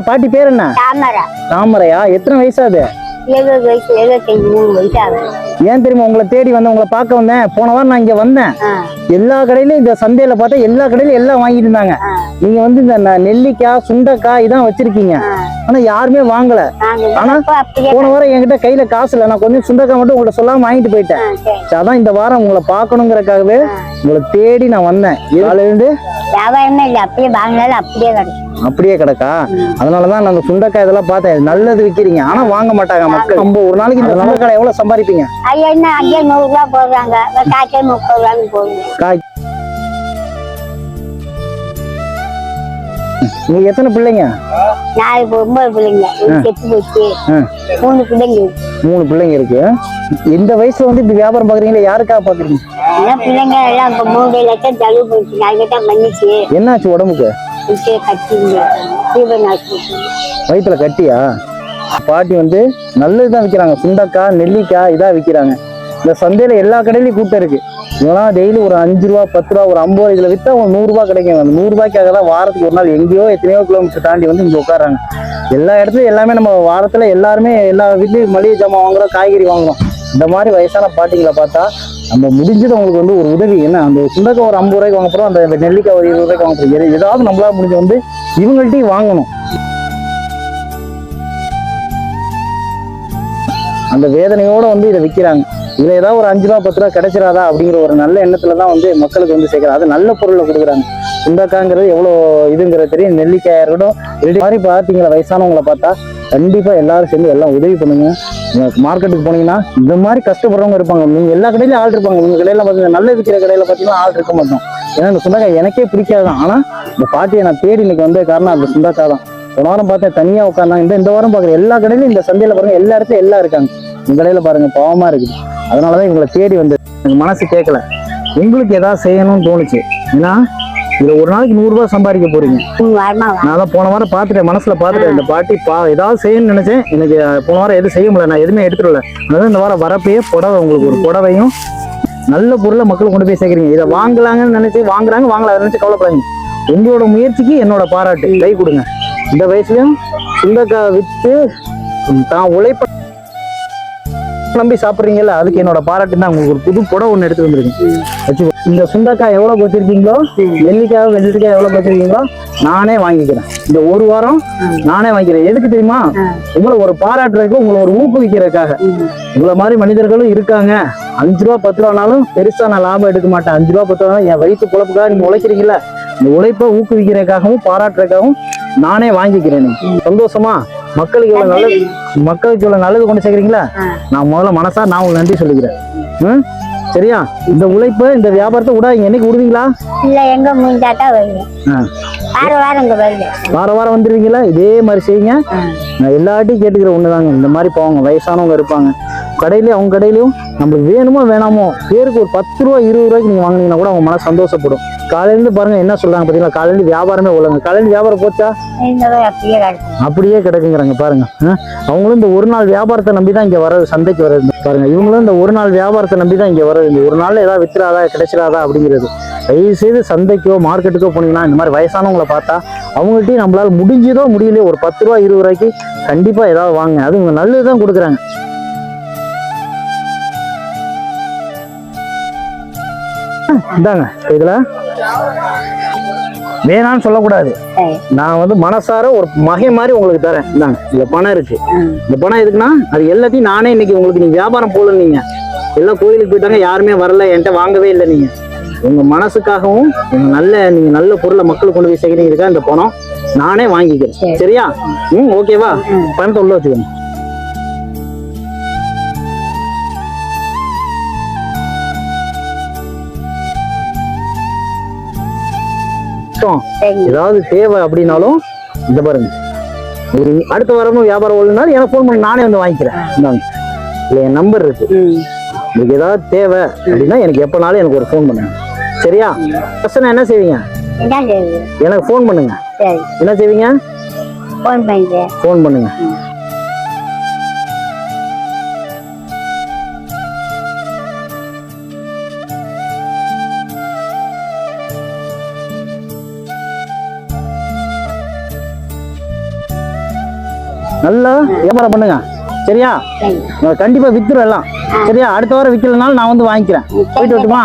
பாட்டி பேர் என்ன? தாமரை. தாமரையா? எத்தனை வயசாது எழுபது வயசு எழுபத்தஞ்சு மூணு வயசு ஆகுது. ஏன் தெரியுமா உங்களை தேடி வந்தேன் உங்களை பார்க்க வந்தேன். போன வாரம் நான் இங்க வந்தேன். எல்லா கடையிலும் இந்த சந்தையில பார்த்தா எல்லா கடையிலும் எல்லாம் வாங்கிட்டு இருந்தாங்க. நீங்க வந்து இந்த ந- நெல்லிக்காய் சுண்டைக்காய் இதான் வச்சிருக்கீங்க. ஆனா யாருமே வாங்கல. ஆனா, போன வாரம் என்கிட்ட கையில காசு இல்லை. நான் கொஞ்சம் சுண்டைக்காய் மட்டும் உங்கள்ட்ட சொல்லாம வாங்கிட்டு போயிட்டேன். அதான் இந்த வாரம் உங்களை பார்க்கணுங்கிறதுக்காகவே உங்களை தேடி நான் வந்தேன். காலையில இருந்து வியாபாரமே இல்லை. அப்படியே வாங்கினாலும் அப்படியே கிடைக்கும். அப்படியே கிடக்கா? அதனாலதான் நான் அந்த சுண்டைக்காய் இதெல்லாம் பார்த்தேன். நல்லது விக்கிறீங்க. ஆனா வாங்க மாட்டாங்க மக்கள். நம்ம ஒரு நாளைக்கு இந்த சுண்டைக்காய் எவ்வளவு சம்பாதிப்பீங்க? ஐயா என்ன? அங்கே நூறு ரூபா போடுறாங்க. காய்ச்சே முப்பது ரூபான்னு போடுங்க. காய். உங்களுக்கு எத்தனை பிள்ளைங்க? நாலு ஒன்பது பிள்ளைங்க. செத்து போச்சு. மூணு பிள்ளைங்க. இருக்கு. மூணு பிள்ளைங்க இருக்கு. இந்த வயசுல வந்து இப்படி வியாபாரம் பாக்குறீங்களா யாருக்காக பாக்குறீங்க பிள்ளைங்க எல்லாம் மூணு லட்சம் செலவு போச்சு நாலு தான் பண்ணிச்சு என்னாச்சு உடம்புக்கு? விட்டு கட்டிங்க. வயிற்றுல கட்டியா? பாட்டி வந்து நல்லது தான் விற்கிறாங்க சுண்டக்காய் நெல்லிக்காய் இதாக விற்கிறாங்க இந்த சந்தையில் எல்லா கடையிலையும் கூட்டம் இருக்குது இதெல்லாம் டெய்லி ஒரு அஞ்சு ரூபா பத்து ரூபா ஒரு ஐம்பது ரூபா இதில் விற்றா ஒரு நூறுரூவா கிடைக்கும். அந்த நூறுரூபாய்க்காக தான் வாரத்துக்கு ஒரு நாள் எங்கேயோ எத்தனையோ கிலோமீட்டர் தாண்டி வந்து இங்கே உட்காராங்க எல்லா இடத்துலையும் எல்லாமே நம்ம வாரத்தில் எல்லாருமே எல்லா வீட்லேயும் மளிகை ஜாமான் வாங்குறோம் காய்கறி வாங்குகிறோம் இந்த மாதிரி வயசான பாட்டிங்களை பார்த்தா நம்ம முடிஞ்சது அவங்களுக்கு வந்து ஒரு உதவி என்ன அந்த சுண்டக்காய் ஒரு ஐம்பது ரூபாய்க்கு வாங்க போகிறோம் அந்த நெல்லிக்காய் ஒரு இருபது ரூபாய்க்கு வாங்க போகிறோம் ஏதாவது நம்மளால முடிஞ்ச வந்து இவங்கள்ட்டையும் வாங்கணும். அந்த வேதனையோட வந்து இதை விற்கிறாங்க இதில் ஏதாவது ஒரு அஞ்சு ரூபா பத்து ரூபா கிடைச்சிடாதா அப்படிங்கிற ஒரு நல்ல எண்ணத்துல தான் வந்து மக்களுக்கு வந்து சேர்க்குறாங்க. அது நல்ல பொருளை கொடுக்குறாங்க. சுண்டக்காய்ங்கிறது எவ்வளோ இதுங்கிறது தெரியும். நெல்லிக்காயா இருக்கட்டும் இது மாதிரி பார்த்தீங்களா வயசானவங்களை பார்த்தா கண்டிப்பாக எல்லாரும் சேர்ந்து எல்லாம் உதவி பண்ணுங்க. மார்க்கெட்டுக்கு போனீங்கன்னா இந்த மாதிரி கஷ்டப்படுறவங்க இருப்பாங்க. நீங்கள் எல்லா கடையிலும் ஆள் இருப்பாங்க. உங்கள் கடையில் பார்த்தீங்கன்னா நல்ல விற்கிற கடையில் பார்த்தீங்கன்னா ஆள் இருக்க மாட்டோம். ஏன்னா இந்த சுண்டக்காய் எனக்கே பிடிக்காதான் ஆனால் இந்த பாட்டியை நான் தேடி இன்னைக்கு வந்த காரணம் அந்த சுண்டக்காய் தான். போன வாரம் பார்த்தேன் தனியாக உட்காந்தாங்க இந்த இந்த வாரம் பார்க்குறேன். எல்லா கடையிலும் இந்த சந்தையில் பாருங்கள் எல்லா இடத்துல எல்லாம் இருக்காங்க. இந்த கடையில் பாருங்கள் பாவமாக இருக்குது. அதனாலதான் இவங்களை தேடி வந்தது. எனக்கு மனசு கேட்கல. உங்களுக்கு எதாவது செய்யணும்னு தோணுச்சு. ஏன்னா இதுல ஒரு நாளைக்கு நூறு ரூபாய் சம்பாதிக்க போறீங்க. நான் தான் போன வாரம் பார்த்துட்டேன் மனசுல பார்த்துட்டேன். இந்த பாட்டி பா ஏதாவது செய்யணும்னு நினைச்சேன். எனக்கு போன வாரம் எதுவும் செய்ய முடியல. நான் எதுவுமே எடுத்துட்டு வரல அதாவது இந்த வாரம் வரப்பயே புடவை உங்களுக்கு ஒரு புடவையும் நல்ல பொருளை மக்கள் கொண்டு போய் சேர்க்குறீங்க. இதை வாங்கலாங்கன்னு நினைச்சு வாங்குறாங்க வாங்கலாம் நினைச்சு கவலைப்படாதீங்க. உங்களோட முயற்சிக்கு என்னோட பாராட்டு. கை கொடுங்க. இந்த வயசுலயும் சுண்டக்காய் வித்து தான் உழைப்ப நம்பி சாப்பிட்றீங்கல்ல அதுக்கு என்னோட பாராட்டு தான் உங்களுக்கு ஒரு புது புடவை ஒன்று எடுத்து வந்துருக்கேன். வச்சுக்கோ. இந்த சுண்டக்காய் எவ்வளோ வச்சிருக்கீங்களோ நெல்லிக்காய் வெள்ளரிக்காய் எவ்வளோ போச்சிருக்கீங்களோ நானே வாங்கிக்கிறேன். இந்த ஒரு வாரம் நானே வாங்கிக்கிறேன். எதுக்கு தெரியுமா? உங்களை ஒரு பாராட்டுறதுக்கு உங்களை ஒரு ஊக்குவிக்கிறதுக்காக. உங்களை மாதிரி மனிதர்களும் இருக்காங்க. அஞ்சு ரூபா பத்து ரூபானாலும் பெருசா நான் லாபம் எடுக்க மாட்டேன். அஞ்சு ரூபா பத்து ரூபா என் வயிற்று குழப்புக்காக நீங்க உழைக்கிறீங்கல்ல இந்த உழைப்பை ஊக்குவிக்கிறதுக்காகவும் பாராட்டுறதுக்காகவும் நானே வாங்கிக்கிறேன். சந்தோஷமா? மக்களுக்கு இவ்வளவு நல்லது மக்களுக்கு இவ்வளவு நல்லது கொண்டு சேர்க்குறீங்களா. நான் முதல்ல மனசா நான் உங்களுக்கு நன்றி சொல்லிக்கிறேன். ம்? சரியா? இந்த உழைப்பை இந்த வியாபாரத்தை விடாதீங்க என்னைக்கு விடுவீங்களா? இல்ல எங்க முடிஞ்சாட்டா ஆ. வாரம் இங்க வார வாரம் வந்துருவீங்களா? இதே மாதிரி செய்யுங்க. நான் எல்லாட்டையும் கேட்டுக்கிற ஒண்ணுதாங்க. இந்த மாதிரி போவாங்க. வயசானவங்க இருப்பாங்க. கடையிலயும் அவங்க கடையிலயும் நம்மளுக்கு வேணுமோ வேணாமோ பேருக்கு ஒரு பத்து ரூபா இருபது ரூபாய்க்கு நீங்க வாங்குனீங்கன்னா கூட அவங்க மனசு சந்தோஷப்படும். காலையில இருந்து பாருங்க என்ன சொல்றாங்க பாத்தீங்களா? காலையில இருந்து வியாபாரமே உள்ளங்க காலையில வியாபாரம் போச்சா? அப்படியே கிடக்குங்கிறாங்க பாருங்க? அவங்களும் இந்த ஒரு நாள் வியாபாரத்தை நம்பி தான் இங்க வர்றது சந்தைக்கு வர்றது. பாருங்க இவங்களும் இந்த ஒரு நாள் வியாபாரத்தை நம்பி தான் இங்க வர்றது. ஒரு நாள்ல ஏதாவது வித்துறாதா கிடைச்சிடாதா அப்படிங்கிறது. தயவு செய்து சந்தைக்கோ மார்க்கெட்டுக்கோ போனீங்கன்னா இந்த மாதிரி வயசானவங்களை பார்த்தா அவங்கள்ட்டையும் நம்மளால முடிஞ்சதோ முடியலையோ ஒரு பத்து ரூபா இருபது ரூபாய்க்கு கண்டிப்பா ஏதாவது வாங்க அது நல்லது தான் கொடுக்குறாங்க. இந்தாங்க இதுல. வேணான்னு சொல்லக்கூடாது. நான் வந்து மனசார ஒரு மகை மாதிரி உங்களுக்கு தரேன். இந்தாங்க இந்த பணம் இருக்கு. இந்த பணம் எதுக்குன்னா அது எல்லாத்தையும் நானே இன்னைக்கு உங்களுக்கு நீங்க வியாபாரம் போல நீங்க. எல்லாம் கோயிலுக்கு போயிட்டாங்க யாருமே வரல என்கிட்ட வாங்கவே இல்லை நீங்க. உங்க மனசுக்காகவும் உங்க நல்ல நீங்க நல்ல பொருளை மக்களுக்கு கொண்டு போய் சேர்க்கிறீங்க இந்த பணம் நானே வாங்கிக்கிறேன். சரி. சரியா? ம் ஓகேவா. பணத்தை உள்ள வச்சுக்கோங்க. சரி ஏதாவது தேவை அப்படின்னாலும் இந்த பாருங்க. அடுத்த வாரமும் வியாபாரம் ஓடுனாலும் எனக்கு ஃபோன் பண்ணி நானே வந்து வாங்கிக்கிறேன். இந்தாங்க. இதுல என் நம்பர் இருக்கு. உங்களுக்கு ஏதாவது தேவை அப்படின்னா எனக்கு எப்போனாலும் எனக்கு ஒரு ஃபோன் பண்ணுங்க. சரியா? பிரச்சனை என்ன செய்வீங்க? எனக்கு ஃபோன் பண்ணுங்க. என்ன செய்வீங்க? ஃபோன் பண்ணுங்க. நல்லா வியாபாரம் பண்ணுங்க. சரியா? கண்டிப்பா வித்துரும் எல்லாம். சரியா? அடுத்த வாரம் விற்கலனாலும் நான் வந்து வாங்கிக்கிறேன். போயிட்டு வரட்டுமா?